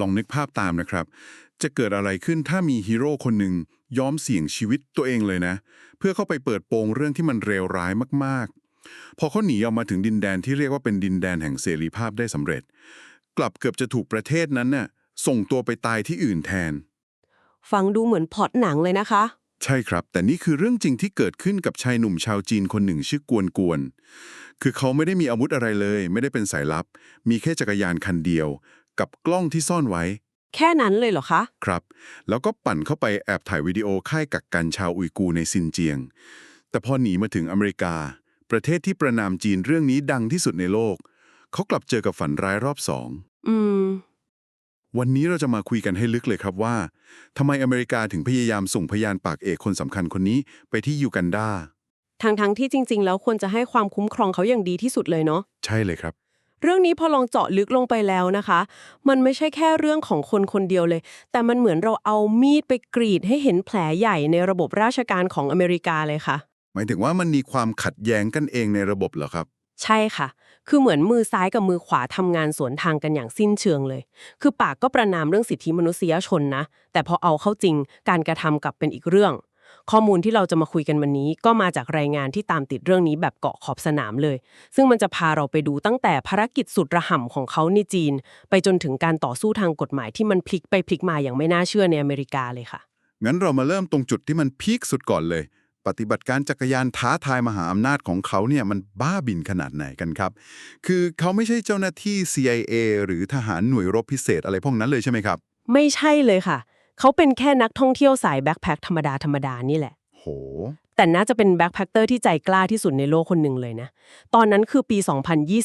ลองนึกภาพตามนะครับ จะเกิดอะไรขึ้นถ้ามีฮีโร่คนหนึ่งยอมเสี่ยงชีวิตตัวเองเลยนะ เพื่อเข้าไปเปิดโปงเรื่องที่มันเลวร้ายมากๆ พอเขาหนีออกมาถึงดินแดนที่เรียกว่าเป็นดินแดนแห่งเสรีภาพได้สำเร็จ กลับเกือบจะถูกประเทศนั้นน่ะส่งตัวไปตายที่อื่นแทน ฟังดูเหมือนพล็อตหนังเลยนะคะ ใช่ครับ แต่นี่คือเรื่องจริงที่เกิดขึ้นกับชายหนุ่มชาวจีนคนหนึ่งชื่อกวนกวน คือเขาไม่ได้มีอาวุธอะไรเลย ไม่ได้เป็นสายลับ มีแค่จักรยานคันเดียว กับกล้องที่ซ่อนไว้ แค่นั้นเลยเหรอคะ ครับ แล้วก็ปั่นเข้าไปแอบถ่ายวิดีโอค่ายกักกันชาวอุยกูร์ในซินเจียง แต่พอหนีมาถึงอเมริกา ประเทศที่ประนามจีนเรื่องนี้ดังที่สุดในโลก เขากลับเจอกับฝันร้ายรอบสอง อืม วันนี้เราจะมาคุยกันให้ลึกเลยครับว่าทำไมอเมริกาถึงพยายามส่งพยานปากเอกคนสำคัญคนนี้ไปที่ยูกันดาทางทั้งๆที่จริง ๆ แล้วควรจะให้ความคุ้มครองเขาอย่างดีที่สุดเลยเนาะ ใช่เลยครับ เรื่องนี้พอลองเจาะลึกลงไปแล้วนะคะ มันไม่ใช่แค่เรื่องของคนคนเดียวเลย แต่มันเหมือนเราเอามีดไปกรีดให้เห็นแผลใหญ่ในระบบราชการของอเมริกาเลยค่ะ หมายถึงว่ามันมีความขัดแย้งกันเองในระบบเหรอครับ ใช่ค่ะ คือเหมือนมือซ้ายกับมือขวาทำงานสวนทางกันอย่างสิ้นเชิงเลย คือปากก็ประนามเรื่องสิทธิมนุษยชนนะ แต่พอเอาเข้าจริงการกระทำกลับเป็นอีกเรื่อง ข้อมูลที่เราจะมาคุยกันวันนี้ ก็มาจากรายงานที่ตามติดเรื่องนี้แบบเกาะขอบสนามเลย ซึ่งมันจะพาเราไปดูตั้งแต่ภารกิจสุดระห่ำของเขาในจีน ไปจนถึงการต่อสู้ทางกฎหมายที่มันพลิกไปพลิกมาอย่างไม่น่าเชื่อในอเมริกาเลยค่ะ งั้นเรามาเริ่มตรงจุดที่มันพีคสุดก่อนเลย ปฏิบัติการจักรยานท้าทายมหาอำนาจของเขาเนี่ยมันบ้าบินขนาดไหนกันครับ คือเขาไม่ใช่เจ้าหน้าที่ CIA หรือทหารหน่วยรบพิเศษอะไรพวกนั้นเลยใช่ไหมครับ ไม่ใช่เลยค่ะ เขาเป็นแค่นักท่องเที่ยวสายแบ็คแพคธรรมดาธรรมดานี่แหละ โห แต่น่าจะเป็นแบ็คแพคเตอร์ที่ใจกล้าที่สุดในโลกคนหนึ่งเลยนะ ตอนนั้นคือปี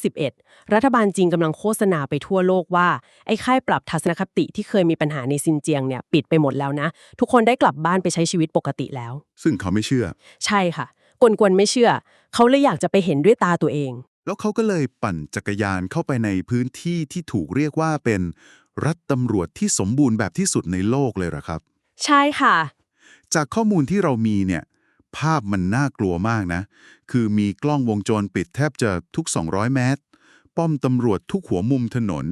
2021 รัฐบาลจีนกำลังโฆษณาไปทั่วโลกว่า ไอ้ค่ายปรับทัศนคติที่เคยมีปัญหาในซินเจียงเนี่ยปิดไปหมดแล้วนะ ทุกคนได้กลับบ้านไปใช้ชีวิตปกติแล้ว ซึ่งเขาไม่เชื่อ ใช่ค่ะ กวนๆไม่เชื่อ เขาเลยอยากจะไปเห็นด้วยตาตัวเอง แล้วเขาก็เลยปั่นจักรยานเข้าไปในพื้นที่ที่ถูกเรียกว่าเป็น รัฐตำรวจที่สมบูรณ์แบบที่สุดในโลกเลยเหรอครับ ใช่ค่ะ จากข้อมูลที่เรามีเนี่ย ภาพมันน่ากลัวมากนะ คือมีกล้องวงจรปิดแทบจะทุก 200 เมตร ป้อมตำรวจทุกหัวมุมถนน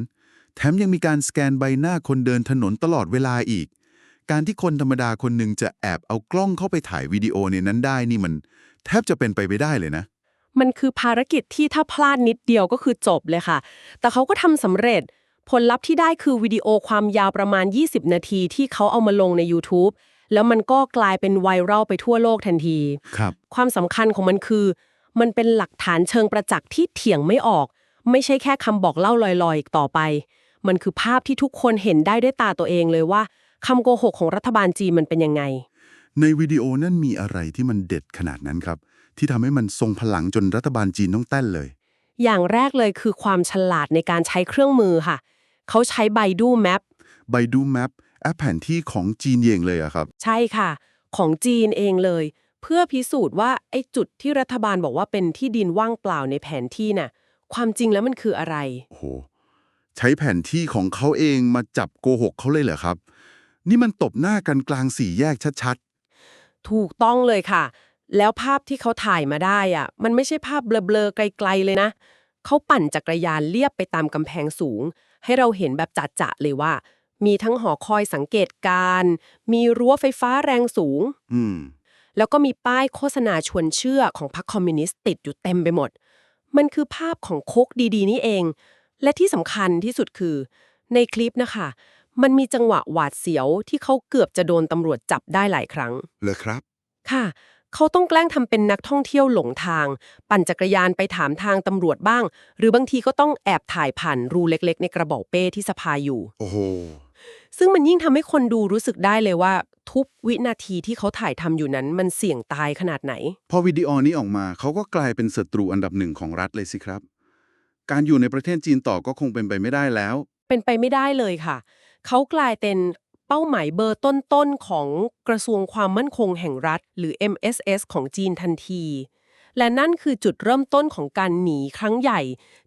แถมยังมีการสแกนใบหน้าคนเดินถนนตลอดเวลาอีก การที่คนธรรมดาคนหนึ่งจะแอบเอากล้องเข้าไปถ่ายวิดีโอในนั้นได้นี่มัน แทบจะเป็นไปไม่ได้เลยนะมันคือภารกิจที่ถ้าพลาดนิดเดียวก็คือจบเลยค่ะ แต่เขาก็ทำสำเร็จ ผลลัพธ์ที่ได้คือวิดีโอความยาวประมาณ 20 นาทีที่เขาเอามาลงใน YouTube แล้วมันก็กลายเป็นไวรัลไปทั่วโลกทันที ครับ ความสำคัญของมันคือ มันเป็นหลักฐานเชิงประจักษ์ที่เถียงไม่ออก ไม่ใช่แค่คำบอกเล่าลอยๆ อีกต่อไป มันคือภาพที่ทุกคนเห็นได้ด้วยตาตัวเองเลยว่าคำโกหกของรัฐบาลจีนมันเป็นยังไง ในวิดีโอนั่นมีอะไรที่มันเด็ดขนาดนั้นครับ ที่ทำให้มันทรงพลังจนรัฐบาลจีนต้องเต้นเลย อย่างแรกเลยคือความฉลาดในการใช้เครื่องมือค่ะ เขาใช้ Baidu Map ไบดูแมปแอปแผนที่ของจีนเองเลยอะครับ ใช่ค่ะ ของจีนเองเลย เพื่อพิสูจน์ว่าไอ้จุดที่รัฐบาลบอกว่าเป็นที่ดินว่างเปล่าในแผนที่น่ะ ความจริงแล้วมันคืออะไรโอ้โหใช้แผนที่ของเขาเองมาจับโกหกเขาเลยเหรอครับ นี่มันตบหน้ากันกลางสี่แยกชัดถูกต้องเลยค่ะ แล้วภาพที่เขาถ่ายมาได้อะ มันไม่ใช่ภาพเบลอๆไกล ๆ เลยนะเขาปั่นจักรยานเลียบไปตามกำแพงสูง ให้เราเห็นแบบจัดๆเลยว่า มีทั้งหอคอยสังเกตการณ์มีรั้วไฟฟ้าแรงสูงๆอืม แล้วก็มีป้ายโฆษณาชวนเชื่อของพรรคคอมมิวนิสต์ติดอยู่เต็มไปหมด มันคือภาพของคุกดีๆ นี่เอง และที่สำคัญที่สุดคือ ในคลิปนะคะ มันมีจังหวะหวาดเสียวที่เขาเกือบจะโดนตำรวจจับได้หลายครั้ง เลยครับ ค่ะ เขาต้องแกล้งทำเป็นนักท่องเที่ยวหลงทาง ปั่นจักรยานไปถามทางตำรวจบ้าง หรือบางทีก็ต้องแอบถ่ายผ่านรูเล็กๆ ในกระบอกเป้ที่สะพายอยู่ โอ้โห ซึ่งมันยิ่งทำให้คนดูรู้สึกได้เลยว่า ทุกวินาทีที่เขาถ่ายทำอยู่นั้นมันเสี่ยงตายขนาดไหน พอวิดีโอนี้ออกมาเขาก็กลายเป็นศัตรูอันดับหนึ่งของรัฐเลยสิครับ การอยู่ในประเทศจีนต่อก็คงเป็นไปไม่ได้แล้ว เป็นไปไม่ได้เลยค่ะ เขากลายเป็น เป้าหมายเบอร์ต้นๆของกระทรวงความมั่นคงแห่งรัฐ หรือ MSS ของจีนทันที และนั่นคือจุดเริ่มต้นของการหนีครั้งใหญ่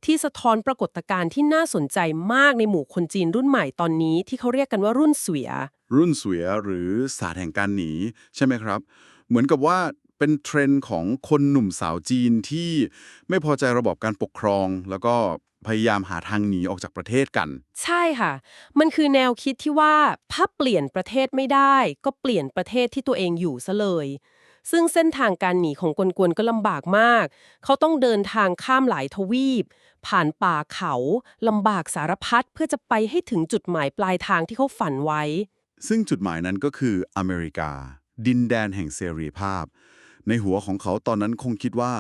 ที่สะท้อนปรากฏการณ์ที่น่าสนใจมากในหมู่คนจีนรุ่นใหม่ตอนนี้ที่เขาเรียกกันว่ารุ่นเสวีย รุ่นเสวียหรือศาสตร์แห่งการหนี ใช่ไหมครับ เหมือนกับว่า เป็นเทรนด์ของคนหนุ่มสาวจีนที่ไม่พอใจระบบการปกครอง แล้วก็พยายามหาทางหนีออกจากประเทศกัน ใช่ค่ะ มันคือแนวคิดที่ว่าถ้าเปลี่ยนประเทศไม่ได้ ก็เปลี่ยนประเทศที่ตัวเองอยู่ซะเลย ซึ่งเส้นทางการหนีของกวนๆก็ลำบากมาก เขาต้องเดินทางข้ามหลายทวีป ผ่านป่าเขาลำบากสารพัดเพื่อจะไปให้ถึงจุดหมายปลายทางที่เขาฝันไว้ ซึ่งจุดหมายนั้นก็คืออเมริกา ดินแดนแห่งเสรีภาพ ในหัวของเขาตอนนั้นคงคิดว่า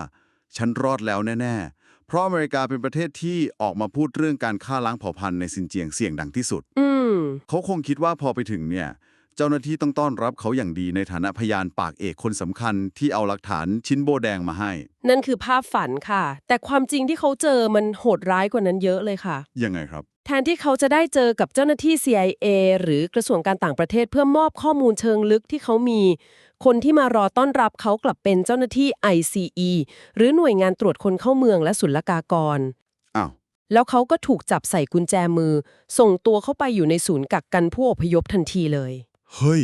ฉันรอดแล้วแน่ ๆ เพราะอเมริกาเป็นประเทศที่ออกมาพูดเรื่องการฆ่าล้างเผ่าพันธุ์ในซินเจียงเสี่ยงดังที่สุดอืมเขาคงคิดว่าพอไปถึงเนี่ยเจ้าหน้าที่ต้องต้อนรับเขาอย่างดีในฐานะพยานปากเอกคนสำคัญที่เอาหลักฐานชิ้นโบแดงมาให้ นั่นคือภาพฝันค่ะ แต่ความจริงที่เขาเจอมันโหดร้ายกว่านั้นเยอะเลยค่ะ ยังไงครับ แทนที่เขาจะได้เจอกับเจ้าหน้าที่ CIA หรือกระทรวงการต่างประเทศเพื่อมอบข้อมูลเชิงลึกที่เขามี คนที่มารอต้อนรับเขากลับเป็นเจ้าหน้าที่ ICE หรือหน่วยงานตรวจคนเข้าเมืองและศุลกากร อ้าว แล้วเขาก็ถูกจับใส่กุญแจมือ ส่งตัวเข้าไปอยู่ในศูนย์กักกันผู้อพยพทันทีเลย เฮ้ย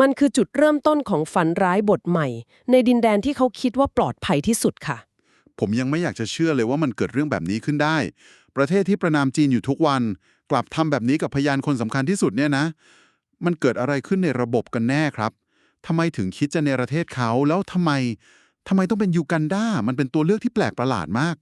มันคือจุดเริ่มต้นของฝันร้ายบทใหม่ ในดินแดนที่เขาคิดว่าปลอดภัยที่สุดค่ะ ผมยังไม่อยากจะเชื่อเลยว่ามันเกิดเรื่องแบบนี้ขึ้นได้ ประเทศที่ประนามจีนอยู่ทุกวัน กลับทำแบบนี้กับพยานคนสำคัญที่สุดเนี่ยนะ มันเกิดอะไรขึ้นในระบบกันแน่ครับทำไมถึงคิดจะเนรเทศเขาแล้วทำไมทำไมต้องเป็นยูกันดามันเป็นตัวเลือกที่แปลกประหลาดมาก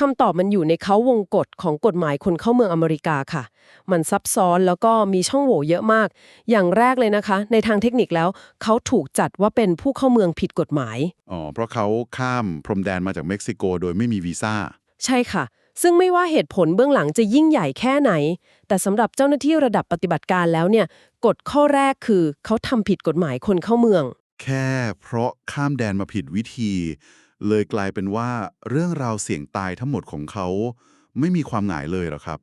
คำตอบมันอยู่ในเขาวงกฎของกฎหมายคนเข้าเมืองอเมริกาค่ะ มันซับซ้อนแล้วก็มีช่องโหว่เยอะมาก อย่างแรกเลยนะคะ ในทางเทคนิคแล้ว เขาถูกจัดว่าเป็นผู้เข้าเมืองผิดกฎหมาย อ๋อ เพราะเขาข้ามพรมแดนมาจากเม็กซิโกโดยไม่มีวีซ่า ใช่ค่ะ ซึ่งไม่ว่าเหตุผลเบื้องหลังจะยิ่งใหญ่แค่ไหน แต่สำหรับเจ้าหน้าที่ระดับปฏิบัติการแล้วเนี่ยกฎข้อแรกคือเขาทำผิดกฎหมายคนเข้าเมือง แค่เพราะข้ามแดนมาผิดวิธี เลยกลายเป็นว่าเรื่องราวเสี่ยงตายทั้งหมดของเขา ไม่มีความหงายเลยหรอครับ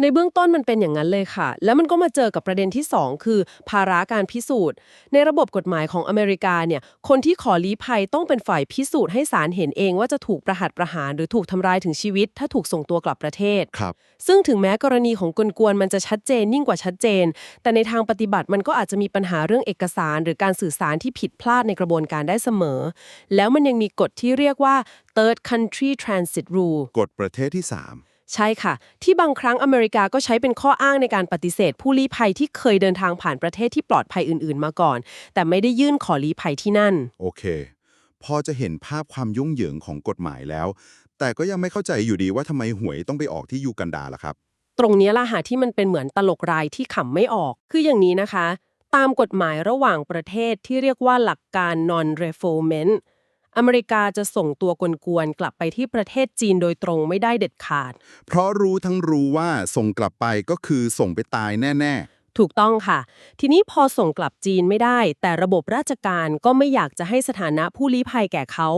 ในเบื้องต้นมันเป็นอย่างนั้นเลยค่ะ แล้วมันก็มาเจอกับประเด็นที่ 2 คือ ภาระการพิสูจน์ ในระบบกฎหมายของอเมริกาเนี่ย คนที่ขอลี้ภัยต้องเป็นฝ่ายพิสูจน์ให้ศาลเห็นเองว่าจะถูกประหัตประหารหรือถูกทำร้ายถึงชีวิต ถ้าถูกส่งตัวกลับประเทศ ครับ ซึ่งถึงแม้กรณีของกวนๆมันจะชัดเจนยิ่งกว่าชัดเจน แต่ในทางปฏิบัติมันก็อาจจะมีปัญหาเรื่องเอกสาร หรือการสื่อสารที่ผิดพลาดในกระบวนการได้เสมอ แล้วมันยังมีกฎที่เรียกว่า third country transit rule กฎประเทศที่ ใช่ค่ะ ที่บางครั้งอเมริกาก็ใช้เป็นข้ออ้างในการปฏิเสธ ผู้ลี้ภัยที่เคยเดินทางผ่านประเทศที่ปลอดภัยอื่น ๆ มาก่อน แต่ไม่ได้ยื่นขอลี้ภัยที่นั่น3โอเค พอจะเห็นภาพความยุ่งเหยิงของกฎหมายแล้ว แต่ก็ยังไม่เข้าใจอยู่ดีว่าทำไมหวยต้องไปออกที่ยูกันดาล่ะครับ ตรงเนี้ยล่ะหาที่มันเป็นเหมือนตลกรายที่ขำไม่ออก คืออย่างนี้นะคะ ตามกฎหมายระหว่างประเทศที่เรียกว่าหลักการ non refoulement อเมริกาจะส่งตัวกวนๆกลับไปที่ประเทศจีนโดยตรงไม่ได้เด็ดขาด เพราะรู้ทั้งรู้ว่าส่งกลับไปก็คือส่งไปตายแน่ถูกต้องค่ะ ทีนี้พอส่งกลับจีนไม่ได้ แต่ระบบราชการก็ไม่อยากจะให้สถานะผู้ลี้ภัยแก่เขา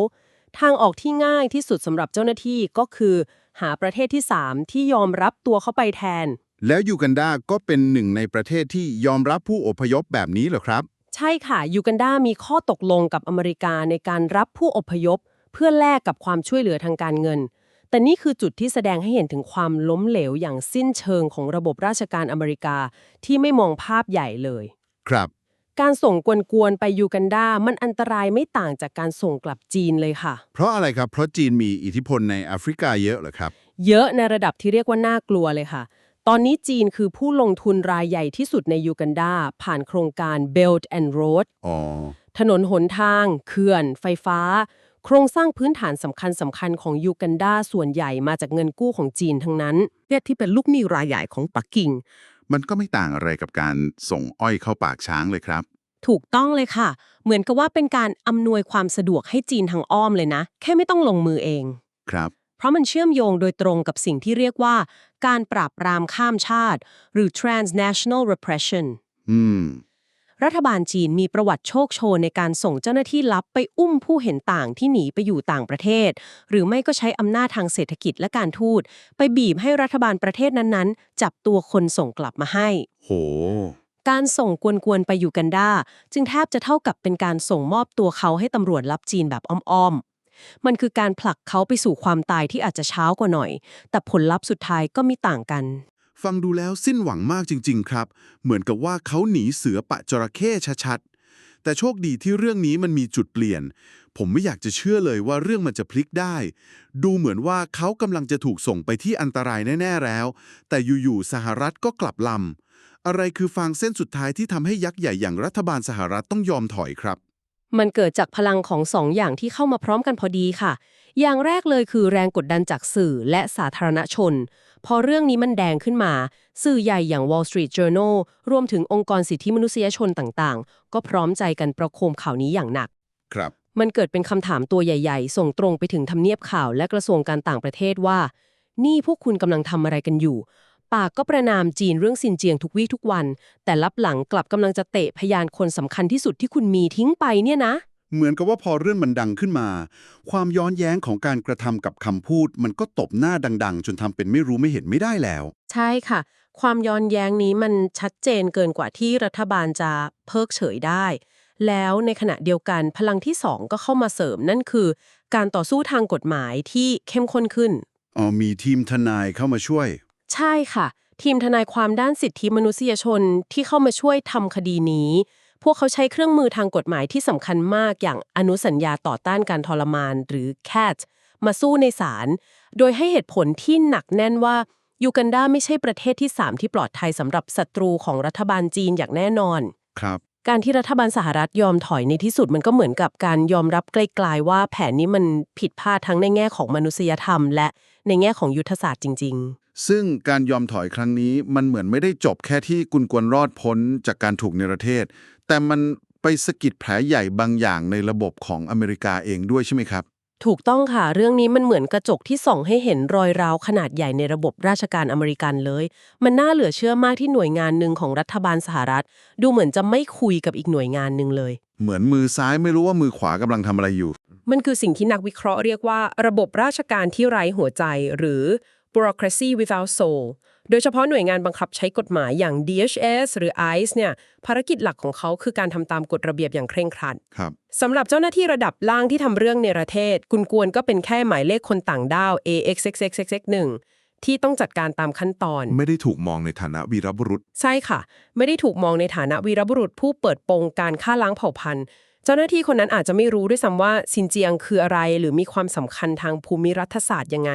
ทางออกที่ง่ายที่สุดสำหรับเจ้าหน้าที่ก็คือ หาประเทศที่ 3 ที่ยอมรับตัวเขาไปแทนๆแล้วยูกันดาก็เป็นหนึ่งในประเทศที่ยอมรับผู้อพยพแบบนี้เหรอครับ ใช่ค่ะ ยูกันดามีข้อตกลงกับอเมริกาในการรับผู้อพยพ เพื่อแลกกับความช่วยเหลือทางการเงิน แต่นี่คือจุดที่แสดงให้เห็นถึงความล้มเหลวอย่างสิ้นเชิงของระบบราชการอเมริกาที่ไม่มองภาพใหญ่เลย ครับ การส่งกวนๆไปยูกันดา มันอันตรายไม่ต่างจากการส่งกลับจีนเลยค่ะ เพราะอะไรครับ เพราะจีนมีอิทธิพลในแอฟริกาเยอะเหรอครับ เยอะในระดับที่เรียกว่าน่ากลัวเลยค่ะ ตอนนี้จีนคือผู้ลงทุนรายใหญ่ที่สุดในยูกันดาผ่านโครงการ Belt and Road อ๋อถนนหนทาง เขื่อน ไฟฟ้า โครงสร้างพื้นฐานสำคัญสำคัญของยูกันดาส่วนใหญ่มาจากเงินกู้ของจีนทั้งนั้นเรียกที่เป็นลูกหนี้รายใหญ่ของปักกิ่ง มันก็ไม่ต่างอะไรกับการส่งอ้อยเข้าปากช้างเลยครับ ถูกต้องเลยค่ะ เหมือนกับว่าเป็นการอำนวยความสะดวกให้จีนทางอ้อมเลยนะ แค่ไม่ต้องลงมือเอง ครับ เพราะมันเชื่อมโยงโดยตรงกับสิ่งที่เรียกว่า การปราบปรามข้ามชาติ หรือ transnational repression อืม รัฐบาลจีนมีประวัติโชคโชนในการส่งเจ้าหน้าที่ลับไปอุ้มผู้เห็นต่างที่หนีไปอยู่ต่างประเทศ หรือไม่ก็ใช้อำนาจทางเศรษฐกิจและการทูต ไปบีบให้รัฐบาลประเทศนั้นๆ จับตัวคนส่งกลับมาให้ โห การส่งกวนๆไปอยู่กันดาจึงแทบจะเท่ากับเป็นการส่งมอบตัวเขาให้ตำรวจลับจีนแบบอ้อมๆ มันคือการผลักเขาไปสู่ความตายที่อาจจะเช้ากว่าหน่อย แต่ผลลัพธ์สุดท้ายก็มีต่างกัน ฟังดูแล้วสิ้นหวังมากจริง ๆ ครับ เหมือนกับว่าเขาหนีเสือปะจระเข้ชัดๆแต่แต่โชคดีที่เรื่องนี้มันมีจุดเปลี่ยน ผมไม่อยากจะเชื่อเลยว่าเรื่องมันจะพลิกได้ ดูเหมือนว่าเขากำลังจะถูกส่งไปที่อันตรายแน่ๆแล้ว แต่อยู่ๆสหรัฐก็กลับลำอะไรคือฟางเส้นสุดท้ายที่ทำให้ยักษ์ใหญ่อย่างรัฐบาลสหรัฐต้องยอมถอยครับ มันเกิดจากพลังของสองอย่างที่เข้ามาพร้อมกันพอดีค่ะ อย่างแรกเลยคือแรงกดดันจากสื่อและสาธารณชน พอเรื่องนี้มันแดงขึ้นมา สื่อใหญ่อย่าง Wall Street Journal รวมถึงองค์กรสิทธิมนุษยชนต่างๆ ก็พร้อมใจกันประโคมข่าวนี้อย่างหนัก ครับ มันเกิดเป็นคำถามตัวใหญ่ๆ ส่งตรงไปถึงทำเนียบข่าวและกระทรวงการต่างประเทศว่า นี่พวกคุณกำลังทำอะไรกันอยู่ ปากก็ประนามจีนเรื่องซินเจียงทุกวี่ทุกวัน แต่ลับหลังกลับกำลังจะเตะพยานคนสำคัญที่สุดที่คุณมีทิ้งไปเนี่ยนะ เหมือนกับว่าพอเรื่องมันดังขึ้นมา ความย้อนแย้งของการกระทำกับคำพูด มันก็ตบหน้าดัง ๆ จนทำเป็นไม่รู้ไม่เห็นไม่ได้แล้ว ใช่ค่ะ ความย้อนแย้งนี้มันชัดเจนเกินกว่าที่รัฐบาลจะเพิกเฉยได้ แล้วในขณะเดียวกันพลังที่สองก็เข้ามาเสริมนั่นคือ การต่อสู้ทางกฎหมายที่เข้มข้นขึ้นอ๋อมีทีมทนายเข้ามาช่วย ใช่ค่ะ ทีมทนายความด้านสิทธิมนุษยชนที่เข้ามาช่วยทำคดีนี้ พวกเขาใช้เครื่องมือทางกฎหมายที่สำคัญมากอย่างอนุสัญญาต่อต้านการทรมานหรือ CAT มาสู้ในศาลโดยให้เหตุผลที่หนักแน่นว่ายูกันดาไม่ใช่ประเทศที่ 3 ที่ปลอดภัยสำหรับศัตรูของรัฐบาลจีนอย่างแน่นอน ครับ การที่รัฐบาลสหรัฐยอมถอยในที่สุดมันก็เหมือนกับการยอมรับไกลๆว่าแผนนี้มันผิดพลาดทั้งในแง่ของมนุษยธรรม และในแง่ของยุทธศาสตร์จริง ๆ ซึ่งการยอมถอยครั้งนี้มันเหมือนไม่ได้จบแค่ที่กุนกวนรอดพ้นจากการถูกเนรเทศ แต่มันไปสะกิดแผลใหญ่บางอย่างในระบบของอเมริกาเองด้วยใช่ไหมครับ ถูกต้องค่ะ เรื่องนี้มันเหมือนกระจกที่ส่องให้เห็นรอยร้าวขนาดใหญ่ในระบบราชการอเมริกันเลย มันน่าเหลือเชื่อมากที่หน่วยงานหนึ่งของรัฐบาลสหรัฐ ดูเหมือนจะไม่คุยกับอีกหน่วยงานหนึ่งเลย เหมือนมือซ้ายไม่รู้ว่ามือขวากำลังทำอะไรอยู่ มันคือสิ่งที่นักวิเคราะห์เรียกว่า ระบบราชการที่ไร้หัวใจหรือ bureaucracy without soul โดยเฉพาะหน่วยงานบังคับใช้กฎหมายอย่าง DHS หรือ ICE เนี่ยภารกิจหลักของเขาคือการทำตามกฎระเบียบอย่างเคร่งครัดครับสำหรับเจ้าหน้าที่ระดับล่างที่ทำเรื่องเนรเทศ กุนกวนก็เป็นแค่หมายเลขคนต่างด้าว AXXXX1 ที่ต้องจัดการตามขั้นตอน ไม่ได้ถูกมองในฐานะวีรบุรุษ ใช่ค่ะ ไม่ได้ถูกมองในฐานะวีรบุรุษผู้เปิดโปงการฆ่าล้างเผ่าพันธุ์ เจ้าหน้าที่คนนั้นอาจจะไม่รู้ด้วยซ้ำว่าซินเจียงคืออะไรหรือมีความสำคัญทางภูมิรัฐศาสตร์ยังไง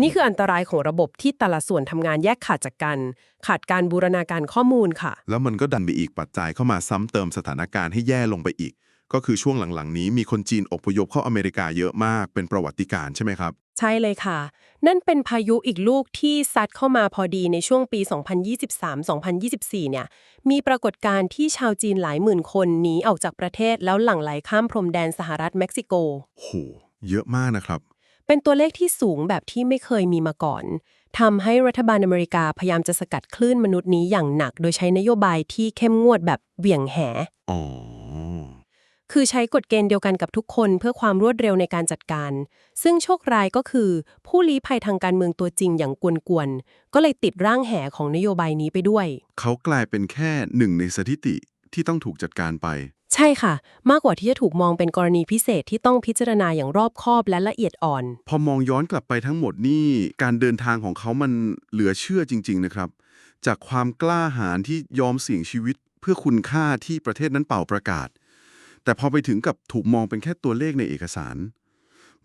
นี่คืออันตรายของระบบที่แต่ละส่วนทำงานแยกขาดจากกัน ขาดการบูรณาการข้อมูลค่ะ แล้วมันก็ดันไปอีกปัจจัยเข้ามาซ้ำเติมสถานการณ์ให้แย่ลงไปอีก ก็คือช่วงหลังๆ นี้มีคนจีนอพยพเข้าอเมริกาเยอะมากเป็นประวัติการณ์ใช่ไหมครับ ใช่เลยค่ะ นั่นเป็นพายุอีกลูกที่ซัดเข้ามาพอดีในช่วงปี 2023-2024 เนี่ย มีปรากฏการณ์ที่ชาวจีนหลายหมื่นคนหนีออกจากประเทศแล้วหลั่งไหลข้ามพรมแดนสหรัฐเม็กซิโก โห เยอะมากนะครับ เป็นตัวเลขที่สูงแบบที่ไม่เคยมีมาก่อนทำให้รัฐบาลอเมริกาพยายามจะสกัดคลื่นมนุษย์นี้อย่างหนัก โดยใช้นโยบายที่เข้มงวดแบบเหวี่ยงแห อ๋อ คือใช้กฎเกณฑ์เดียวกันกับทุกคนเพื่อความรวดเร็วในการจัดการ ซึ่งโชคร้ายก็คือ ผู้ลี้ภัยทางการเมืองตัวจริงอย่างกวนๆ ก็เลยติดร่างแหของนโยบายนี้ไปด้วย เขากลายเป็นแค่หนึ่งในสถิติที่ต้องถูกจัดการไป ใช่ค่ะ มากกว่าที่จะถูกมองเป็นกรณีพิเศษที่ต้องพิจารณาอย่างรอบคอบและละเอียดอ่อน พอมองย้อนกลับไปทั้งหมดนี่การเดินทางของเขามันเหลือเชื่อจริง ๆ นะครับ จากความกล้าหาญที่ยอมเสี่ยงชีวิตเพื่อคุณค่าที่ประเทศนั้นเป่าประกาศ แต่พอไปถึงกับถูกมองเป็นแค่ตัวเลขในเอกสาร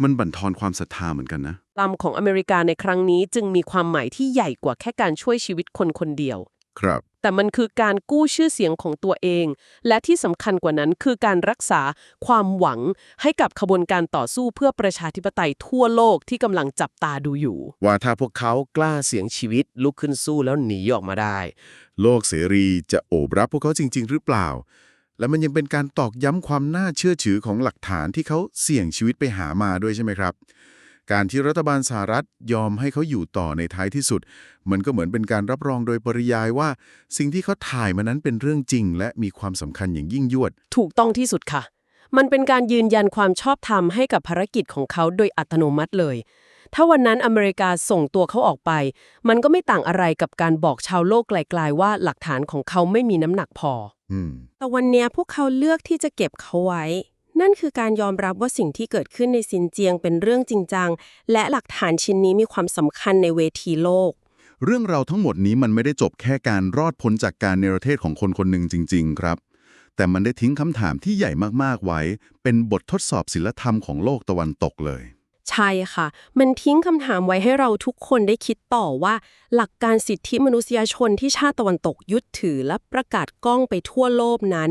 มันบั่นทอนความศรัทธาเหมือนกันนะลำของอเมริกาในครั้งนี้จึงมีความหมายที่ใหญ่กว่าแค่การช่วยชีวิตคนคนเดียว ครับ แต่มันคือการกู้ชื่อเสียงของตัวเอง และที่สำคัญกว่านั้นคือการรักษาความหวังให้กับขบวนการต่อสู้เพื่อประชาธิปไตยทั่วโลกที่กำลังจับตาดูอยู่ ว่าถ้าพวกเขากล้าเสี่ยงชีวิตลุกขึ้นสู้แล้วหนีออกมาได้ โลกเสรีจะโอบรับพวกเขาจริง ๆ หรือเปล่า และมันยังเป็นการตอกย้ำความน่าเชื่อถือของหลักฐานที่เขาเสี่ยงชีวิตไปหามาด้วยใช่ไหมครับ การที่รัฐบาลสหรัฐยอมให้เขาอยู่ต่อในท้ายที่สุด มันก็เหมือนเป็นการรับรองโดยปริยายว่า สิ่งที่เขาถ่ายมานั้นเป็นเรื่องจริง และมีความสำคัญอย่างยิ่งยวด ถูกต้องที่สุดค่ะ มันเป็นการยืนยันความชอบธรรมให้กับภารกิจของเขาโดยอัตโนมัติเลย ถ้าวันนั้นอเมริกาส่งตัวเขาออกไป มันก็ไม่ต่างอะไรกับการบอกชาวโลกไกลๆว่าหลักฐานของเขาไม่มีน้ำหนักพอ แต่วันเนี้ยพวกเขาเลือกที่จะเก็บเขาไว้ นั่นคือการยอมรับว่าสิ่งที่เกิดขึ้นในซินเจียงเป็นเรื่องจริงจัง และหลักฐานชิ้นนี้มีความสำคัญในเวทีโลก เรื่องราวทั้งหมดนี้มันไม่ได้จบแค่การรอดพ้นจากการเนรเทศของคนคนหนึ่งจริง ๆ ครับ แต่มันได้ทิ้งคำถามที่ใหญ่มากๆไว้ เป็นบททดสอบศิลธรรมของโลกตะวันตกเลย ใช่ค่ะ มันทิ้งคำถามไว้ให้เราทุกคนได้คิดต่อว่า หลักการสิทธิมนุษยชนที่ชาติตะวันตกยึดถือและประกาศก้องไปทั่วโลกนั้น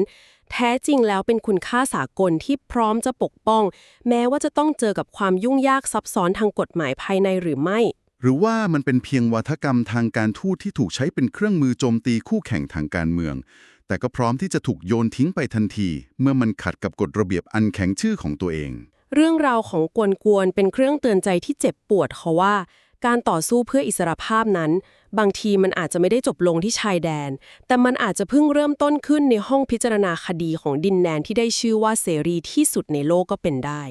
แท้จริงแล้วเป็นคุณค่าสากลที่พร้อมจะปกป้อง แม้ว่าจะต้องเจอกับความยุ่งยากซับซ้อนทางกฎหมายภายในหรือไม่ หรือว่ามันเป็นเพียงวัฒกรรมทางการทูตที่ถูกใช้เป็นเครื่องมือโจมตีคู่แข่งทางการเมือง แต่ก็พร้อมที่จะถูกโยนทิ้งไปทันที เมื่อมันขัดกับกฎระเบียบอันแข็งชื่อของตัวเอง เรื่องราวของกวนกวนเป็นเครื่องเตือนใจที่เจ็บปวดเขาว่า การต่อสู้เพื่ออิสรภาพนั้น บางทีมันอาจจะไม่ได้จบลงที่ชายแดน แต่มันอาจจะเพิ่งเริ่มต้นขึ้นในห้องพิจารณาคดีของดินแดนที่ได้ชื่อว่าเสรีที่สุดในโลกก็เป็นได้